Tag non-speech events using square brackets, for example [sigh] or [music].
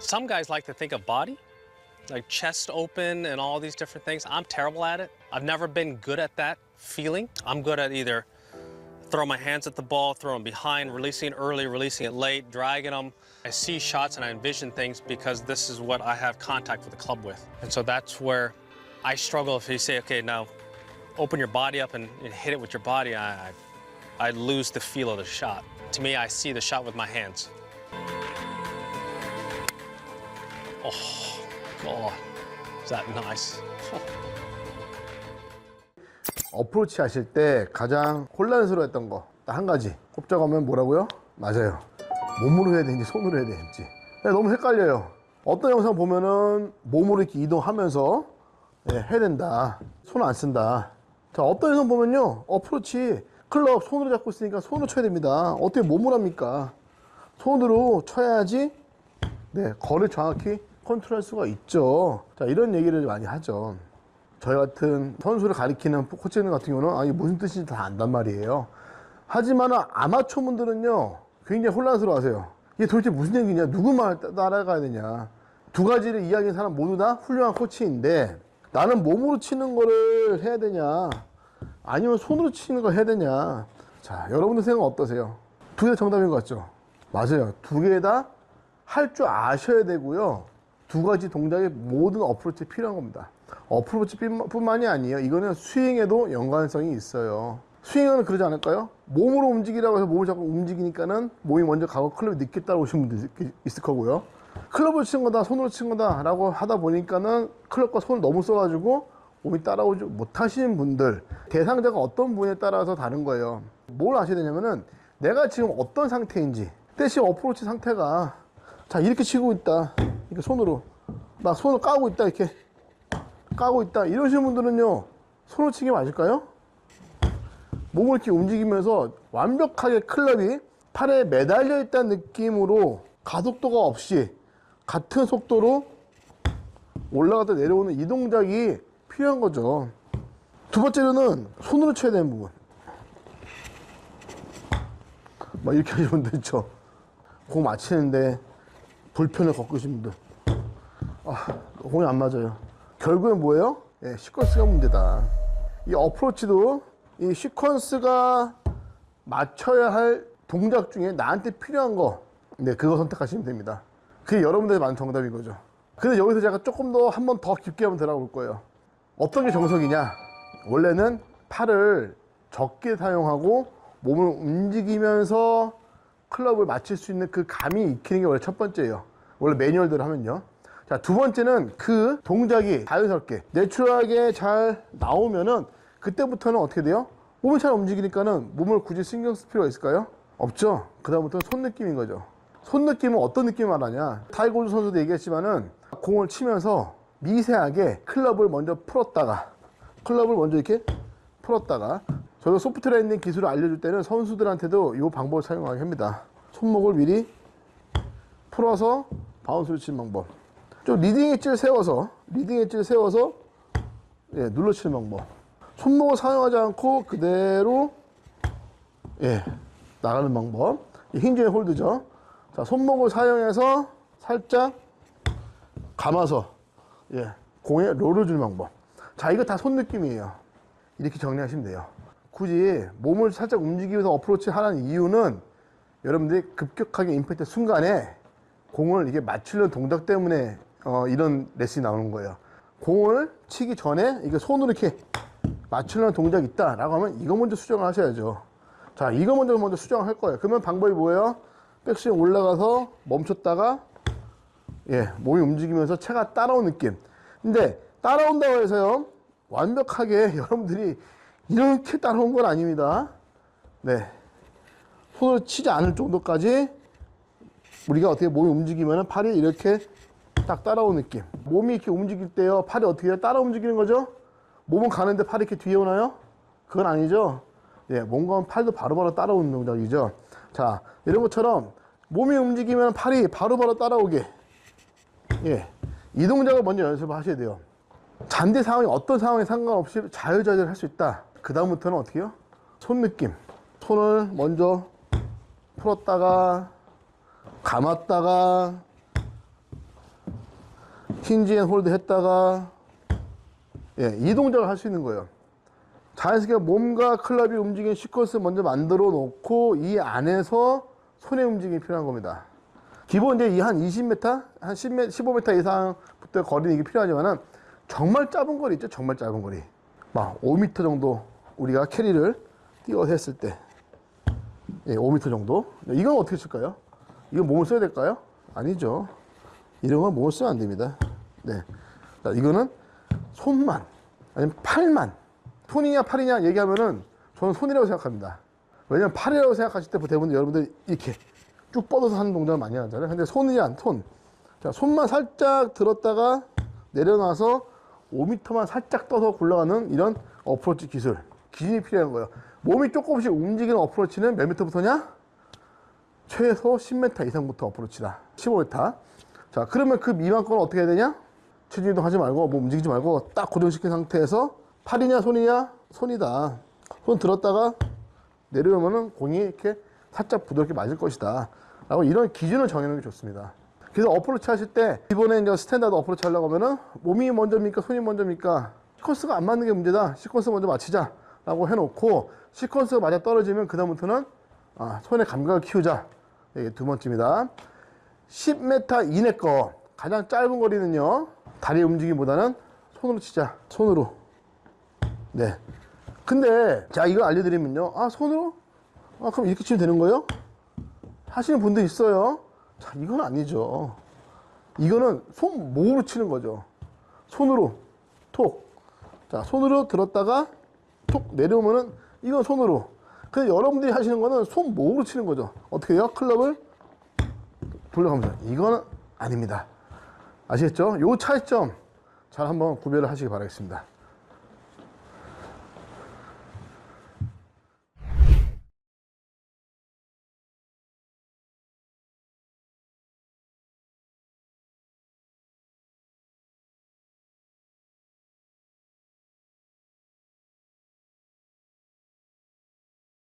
Some guys like to think of body, like chest open and all these different things. I'm terrible at it. I've never been good at that feeling. I'm good at either throw my hands at the ball, throwing behind, releasing early, releasing it late, dragging them. I see shots and I envision things because this is what I have contact with the club with. And so that's where I struggle if you say, okay, now open your body up and, and hit it with your body. I, I, I lose the feel of the shot. To me, I see the shot with my hands. Oh, God. Is that nice? 어프로치 하실 때 가장 혼란스러웠던 거딱한 가지. 꼽자가면 뭐라고요? 맞아요. 몸으로 해야 되는지 손으로 해야 되는지. 네, 너무 헷갈려요. 어떤 영상 보면은 몸으로 이렇게 이동하면서 예, 해야 된다. 손 안 쓴다. 자 어떤 영상 보면요. 어프로치 클럽 손으로 잡고 있으니까 손으로 쳐야 됩니다. 어떻게 몸으로 합니까? 손으로 쳐야지 네 거를 정확히 컨트롤할 수가 있죠 자 이런 얘기를 많이 하죠 저희 같은 선수를 가리키는 코치님 같은 경우는 아, 이게 무슨 뜻인지 다 안단 말이에요. 하지만 아마추어 분들은요, 굉장히 혼란스러워 하세요. 이게 도대체 무슨 얘기냐? 누구 말 따- 따라가야 되냐? 두 가지를 이야기하는 사람 모두 다 훌륭한 코치인데 나는 몸으로 치는 거를 해야 되냐? 아니면 손으로 치는 걸 해야 되냐? 자, 여러분들 생각 어떠세요? 두개다 정답인 것 같죠? 맞아요. 두 개 다 할 줄 아셔야 되고요. 두 가지 동작의 모든 어프로치 필요한 겁니다. 어프로치 뿐만이 아니에요. 이거는 스윙에도 연관성이 있어요. 스윙은 그러지 않을까요? 몸으로 움직이라고 해서 몸을 자꾸 움직이니까는 몸이 먼저 가고 클럽이 늦게 따라오시는 분들 있을 거고요. 클럽을 치는 거다, 손으로 치는 거다 라고 하다 보니까는 클럽과 손을 너무 써가지고 몸이 따라오지 못하시는 분들, 대상자가 어떤 분에 따라서 다른 거예요. 뭘 아셔야 되냐면은 내가 지금 어떤 상태인지, 대신 어프로치 상태가 자, 이렇게 치고 있다. 이렇게 손으로. 막 손을 까고 있다, 이렇게. 까고 있다. 이러시는 분들은요, 손을 치기 맞을까요? 몸을 이렇게 움직이면서 완벽하게 클럽이 팔에 매달려 있다는 느낌으로 가속도가 없이 같은 속도로 올라갔다 내려오는 이 동작이 필요한 거죠. 두 번째로는 손으로 쳐야 되는 부분. 막 이렇게 하시는 분들 있죠. 공 맞히는데 불편을 겪으신 분들. 아, 공이 안 맞아요. 결국엔 뭐예요? 예, 시퀀스가 문제다. 이 어프로치도 이 시퀀스가 맞춰야 할 동작 중에 나한테 필요한 거, 네, 그거 선택하시면 됩니다. 그게 여러분들의 많은 정답인 거죠. 근데 여기서 제가 조금 더 한 번 더 깊게 한번 들어가 볼 거예요. 어떤 게 정석이냐? 원래는 팔을 적게 사용하고 몸을 움직이면서 클럽을 맞출 수 있는 그 감이 익히는 게 원래 첫 번째예요. 원래 매뉴얼대로 하면요. 자, 두 번째는 그 동작이 자연스럽게, 내추럴하게 잘 나오면은 그때부터는 어떻게 돼요? 몸이 잘 움직이니까는 몸을 굳이 신경 쓸 필요가 있을까요? 없죠. 그다음부터는 손 느낌인 거죠. 손 느낌은 어떤 느낌 말하냐? 타이거 우즈 선수도 얘기했지만은 공을 치면서 미세하게 클럽을 먼저 풀었다가 클럽을 먼저 이렇게 풀었다가 저도 소프트 랜딩 기술을 알려줄 때는 선수들한테도 이 방법을 사용하게 합니다. 손목을 미리 풀어서 바운스를 치는 방법. 좀 리딩 엣지를 세워서 리딩 엣지를 세워서 예, 눌러 치는 방법. 손목을 사용하지 않고 그대로 예, 나가는 방법. 이 힌즈의 홀드죠. 자, 손목을 사용해서 살짝 감아서 예, 공에 롤을 주는 방법. 자, 이거 다 손 느낌이에요. 이렇게 정리하시면 돼요. 굳이 몸을 살짝 움직이면서 어프로치 하는 이유는 여러분들이 급격하게 임팩트 순간에 공을 이게 맞추려는 동작 때문에 어, 이런 레슨이 나오는 거예요. 공을 치기 전에 이게 손으로 이렇게 맞추려는 동작이 있다라고 하면 이거 먼저 수정을 하셔야죠. 자, 이거 먼저 먼저 수정을 할 거예요. 그러면 방법이 뭐예요? 백스윙 올라가서 멈췄다가 예, 몸이 움직이면서 채가 따라오는 느낌. 근데 따라온다고 해서요, 완벽하게 [laughs] 여러분들이 이렇게 따라온 건 아닙니다. 네. 손으로 치지 않을 정도까지 우리가 어떻게 몸이 움직이면 팔이 이렇게 딱 따라오는 느낌. 몸이 이렇게 움직일 때요, 팔이 어떻게? 따라 움직이는 거죠? 몸은 가는데 팔이 이렇게 뒤에 오나요? 그건 아니죠. 예, 몸과 팔도 바로바로 따라오는 동작이죠. 자, 이런 것처럼 몸이 움직이면 팔이 바로바로 따라오게. 예, 이 동작을 먼저 연습을 하셔야 돼요. 잔디 상황이 어떤 상황에 상관없이 자유자재를 할 수 있다. 그 다음부터는 어떻게 해요? 손 느낌. 손을 먼저 풀었다가, 감았다가, 힌지 앤 홀드 했다가 예, 이 동작을 할 수 있는 거예요. 자연스럽게 몸과 클럽이 움직이는 시퀀스 먼저 만들어 놓고 이 안에서 손의 움직임이 필요한 겁니다. 기본 이제 이 한 20m, 한 10m, 15m 이상부터 거리는 이게 필요하지만은 정말 짧은 거리 있죠. 정말 짧은 거리. 막 5m 정도 우리가 캐리를 뛰어서 했을 때. 예, 5m 정도. 이건 어떻게 칠까요? 이건 몸을 써야 될까요? 아니죠. 이런 건 몸을 쓰면 안 됩니다. 네. 자, 이거는 손만, 아니면 팔만. 손이냐 팔이냐 얘기하면은 저는 손이라고 생각합니다. 왜냐면 팔이라고 생각하실 때 대부분 여러분들 이렇게 쭉 뻗어서 하는 동작을 많이 하잖아요. 근데 손이냐, 손. 자, 손만 살짝 들었다가 내려놔서 5m만 살짝 떠서 굴러가는 이런 어프로치 기술. 기준이 필요한 거예요. 몸이 조금씩 움직이는 어프로치는 몇 미터부터냐? 최소 10m 이상부터 어프로치다. 15m. 자, 그러면 그 미만 거는 어떻게 해야 되냐? 체중 이동 하지 말고, 뭐 움직이지 말고, 딱 고정시킨 상태에서 팔이냐, 손이냐? 손이다. 손 들었다가 내려오면은 공이 이렇게 살짝 부드럽게 맞을 것이다. 라고 이런 기준을 정해놓는 게 좋습니다. 그래서 어프로치 하실 때, 이번에 이제 스탠다드 어프로치 하려고 하면은 몸이 먼저입니까? 손이 먼저입니까? 시퀀스가 안 맞는 게 문제다. 시퀀스 먼저 맞추자. 라고 해놓고, 시퀀스가 맞아 떨어지면 그다음부터는 아, 손의 감각을 키우자. 이게 두 번째입니다. 10m 이내 거 가장 짧은 거리는요 다리 움직임보다는 손으로 치자 손으로 네 근데 자 이거 알려드리면요 아 손으로 아 그럼 이렇게 치면 되는 거예요 하시는 분들 있어요 자 이건 아니죠. 이거는 손 목으로 치는 거죠. 손으로 톡 자 손으로 들었다가 톡 내려오면은 이건 손으로. 근데 여러분들이 하시는 거는 손 목으로 치는 거죠. 어떻게 해요? 클럽을 돌려가면서. 이거는 아닙니다. 아시겠죠? 요 차이점 잘 한번 구별을 하시기 바라겠습니다.